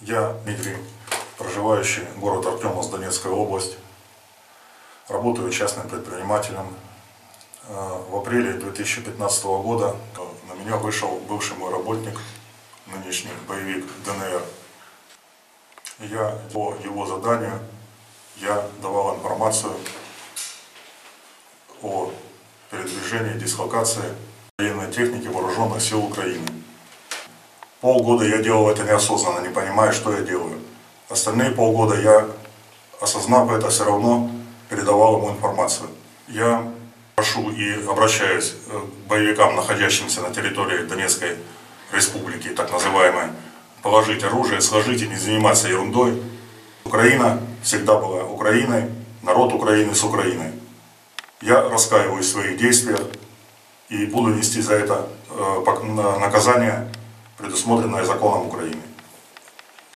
Я Дмитрий, проживающий город Артемовск, Донецкая область. Работаю частным предпринимателем. Э, В апреле 2015 года на меня вышел бывший мой работник, нынешний боевик ДНР. Я по его заданию я давал информацию о передвижении, дислокации военной техники вооруженных сил Украины. Полгода я делал это неосознанно, не понимая, что я делаю. Остальные полгода я, осознав это, все равно передавал ему информацию. Я прошу и обращаюсь э, к боевикам, находящимся на территории Донецкой республики, так называемой, положить оружие, сложить и не заниматься ерундой. Украина всегда была Украиной, народ Украины с Украиной. Я раскаиваюсь в своих действиях и буду нести за это э, наказание, предусмотренное законом Украины.